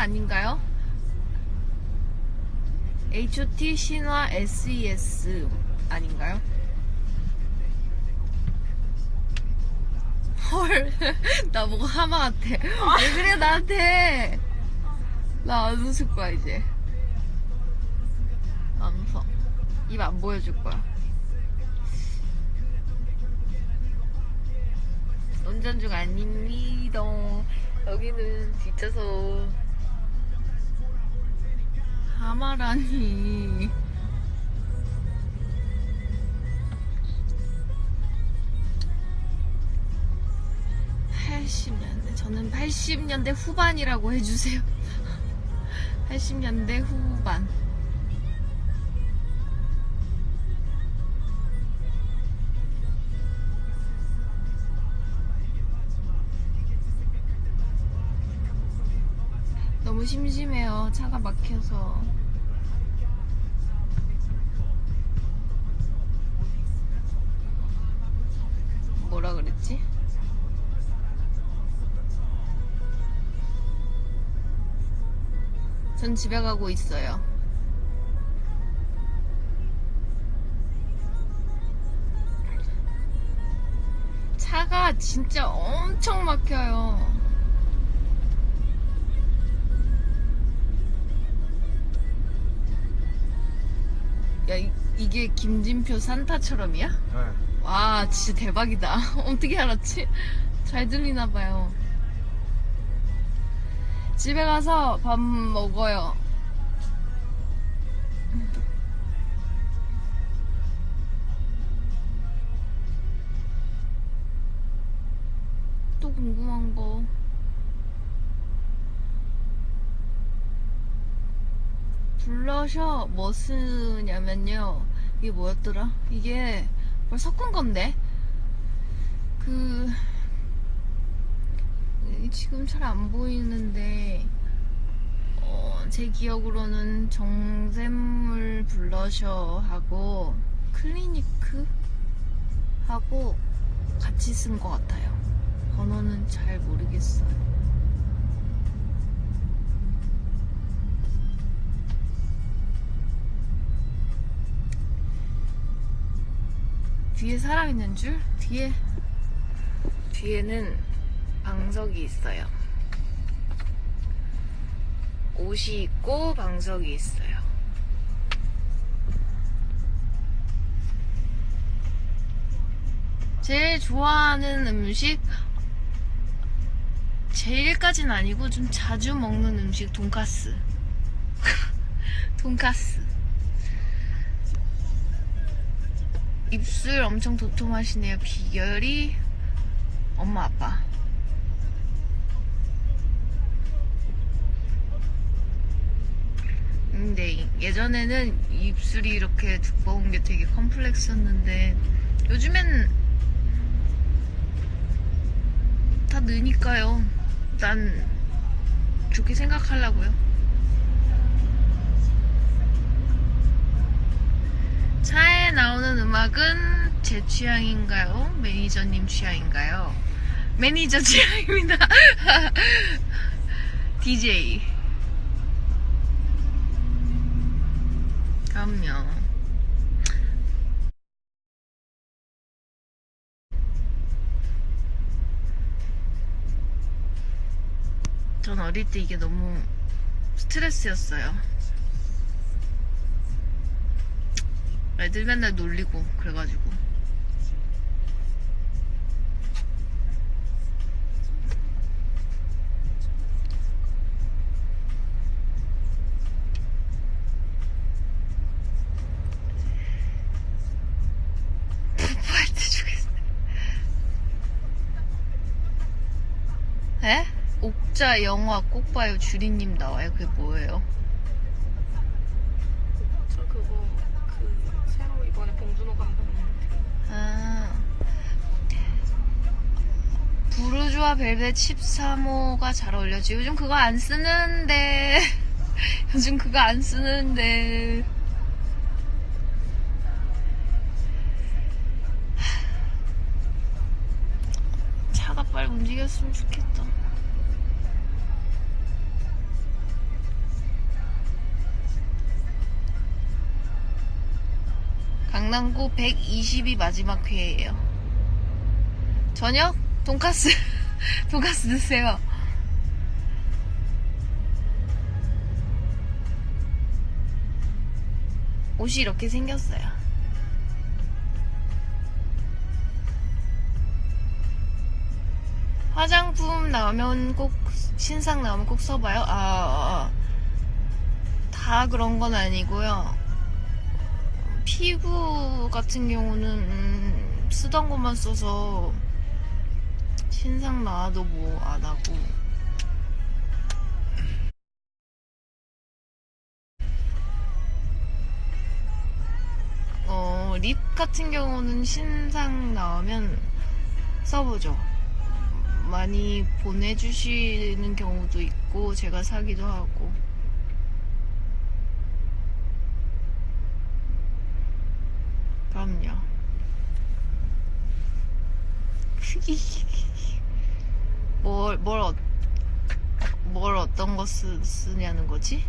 아닌가요? HOT 신화 SES 아닌가요? 헐, 나 뭐가 하마 같아. 왜 그래, 나한테? 나 안 웃을 거야, 이제. 안 웃어. 입 안 보여줄 거야. 운전 중 아닙니다. 여기는 뒷좌석. 하마라니. (80년대) 저는 (80년대) 후반이라고 해주세요 (80년대) 후반 너무 심심해요 차가 막혀서 뭐라 그랬지? 전 집에 가고 있어요. 차가 진짜 엄청 막혀요. 야, 이, 이게 김진표 산타처럼이야? 네. 와, 진짜 대박이다. 어떻게 알았지? 잘 들리나 봐요. 집에 가서 밥 먹어요. 블러셔 뭐 쓰냐면요. 이게 뭐였더라? 이게 뭘 섞은 건데? 그, 지금 잘 안 보이는데, 어, 제 기억으로는 정샘물 블러셔하고 클리니크 하고 같이 쓴 것 같아요. 번호는 잘 모르겠어요. 뒤에 사람 있는 줄? 뒤에 뒤에는 방석이 있어요. 옷이 있고 방석이 있어요. 제일 좋아하는 음식 제일까진 아니고 좀 자주 먹는 음식 돈까스. 돈까스. 입술 엄청 도톰하시네요. 비결이 엄마 아빠. 근데 예전에는 입술이 이렇게 두꺼운 게 되게 컴플렉스였는데 요즘엔 다 느니까요. 난 좋게 생각하려고요. 차에 나오는 음악은 제 취향인가요? 매니저님 취향인가요? 매니저 취향입니다. DJ. 그럼요. 전 어릴 때 이게 너무 스트레스였어요. 애들 맨날 놀리고 그래가지고 에? 옥자 영화 꼭 봐요 주리님 나와요 그게 뭐예요? 이번에 봉준호가 한 번. 아, 부르주아 벨벳 13호가 잘 어울려지. 요즘 그거 안 쓰는데. 요즘 그거 안 쓰는데. 차가 빨리 움직였으면 좋겠다. 강남구 120이 마지막 회예요. 저녁 돈까스 돈까스 드세요. 옷이 이렇게 생겼어요. 화장품 나오면 꼭 신상 나오면 꼭 써봐요. 아, 아, 아. 다 그런 건 아니고요. 피부 같은 경우는 음, 쓰던 것만 써서 신상 나와도 뭐 안 하고. 어, 립 같은 경우는 신상 나오면 써보죠. 많이 보내주시는 경우도 있고, 제가 사기도 하고. 그럼요. 뭘, 뭘, 어, 뭘 어떤 거 쓰, 쓰냐는 거지?